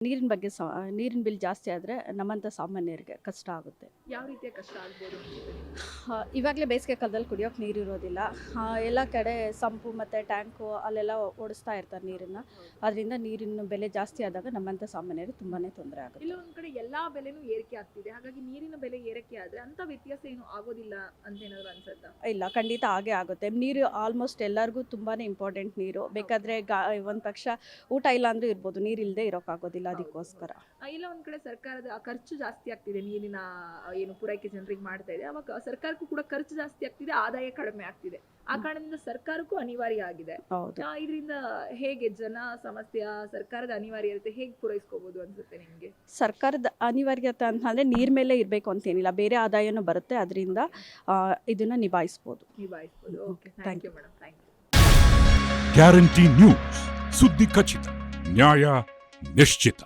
ನೀರಿನ ಬಗ್ಗೆ ನೀರಿನ ಬಿಲ್ ಜಾಸ್ತಿ ಆದರೆ ನಮ್ಮಂಥ ಸಾಮಾನ್ಯರಿಗೆ ಕಷ್ಟ ಆಗುತ್ತೆ ಯಾವ ರೀತಿಯ ಕಷ್ಟ ಆಗ್ಬೋದು? ಇವಾಗಲೇ ಬೇಸಿಗೆ ಕಾಲದಲ್ಲಿ ಕುಡಿಯೋಕೆ ನೀರು ಇರೋದಿಲ್ಲ ಎಲ್ಲ ಕಡೆ ಸಂಪು ಮತ್ತು ಟ್ಯಾಂಕು ಅಲ್ಲೆಲ್ಲ ಓಡಿಸ್ತಾ ಇರ್ತಾರೆ ನೀರನ್ನು. ಅದರಿಂದ ನೀರಿನ ಬೆಲೆ ಜಾಸ್ತಿ ಆದಾಗ ನಮ್ಮಂಥ ಸಾಮಾನ್ಯರಿಗೆ ತುಂಬಾ ತೊಂದರೆ ಆಗುತ್ತೆ. ಇಲ್ಲ ಒಂದು ಕಡೆ ಎಲ್ಲ ಬೆಲೆನೂ ಏರಿಕೆ ಆಗ್ತಿದೆ. ಹಾಗಾಗಿ ನೀರಿನ ಬೆಲೆ ಏರಿಕೆ ಆದರೆ ಅಂಥ ವ್ಯತ್ಯಾಸ ಏನು ಆಗೋದಿಲ್ಲ ಅಂತ ಏನಾದರೂ ಅನ್ಸುತ್ತಾ? ಇಲ್ಲ ಖಂಡಿತ ಹಾಗೆ ಆಗುತ್ತೆ. ನೀರು ಆಲ್ಮೋಸ್ಟ್ ಎಲ್ಲರಿಗೂ ತುಂಬಾ ಇಂಪಾರ್ಟೆಂಟ್ ನೀರು. ಬೇಕಾದರೆ ಗಾ ಒಂದು ಪಕ್ಷ ಊಟ ಇಲ್ಲ ಅಂದರೂ ಇರ್ಬೋದು. ನೀರಿಲ್ಲದೆ ಇರೋಕ್ಕಾಗೋದಿಲ್ಲ ಅದಕ್ಕೋಸ್ಕರ. ಇಲ್ಲ ಒಂದು ಕಡೆ ಸರ್ಕಾರದ ಖರ್ಚು ಜಾಸ್ತಿ ಆಗ್ತಿದೆ ನೀರಿನ ಏನು ಪೂರೈಕೆ ಜನರಿಗೆ ಮಾಡ್ತಾ ಇದೆ. ಅವಾಗ ಸರ್ಕಾರಕ್ಕೂ ಕೂಡ ಖರ್ಚು ಜಾಸ್ತಿ ಆಗ್ತಿದೆ ಆದಾಯ ಕಡಿಮೆ ಆಗ್ತಿದೆ. ಆ ಕಾರಣದಿಂದ ಸರ್ಕಾರಕ್ಕೂ ಅನಿವಾರ್ಯ ಆಗಿದೆ. ಇದರಿಂದ ಹೇಗೆ ಜನ ಸಮಸ್ಯೆ ಸರ್ಕಾರದ ಅನಿವಾರ್ಯತೆ ಹೇಗೆ ಪೂರೈಸ್ಕೋಬಹುದು ಅನ್ಸುತ್ತೆ ನಿಮಗೆ? ಸರ್ಕಾರದ ಅನಿವಾರ್ಯತೆ ಅಂತಂದ್ರೆ ನೀರ್ ಮೇಲೆ ಇರಬೇಕು ಅಂತೇನಿಲ್ಲ ಬೇರೆ ಆದಾಯನೂ ಬರುತ್ತೆ ಅದರಿಂದ ಇದನ್ನ ನಿಭಾಯಿಸಬಹುದು ನಿಭಾಯಿಸಬಹುದು okay thank you madam thank you guarantee news ಸುದ್ದಿ ಖಚಿತ ನ್ಯಾಯ ನಿಶ್ಚಿತ.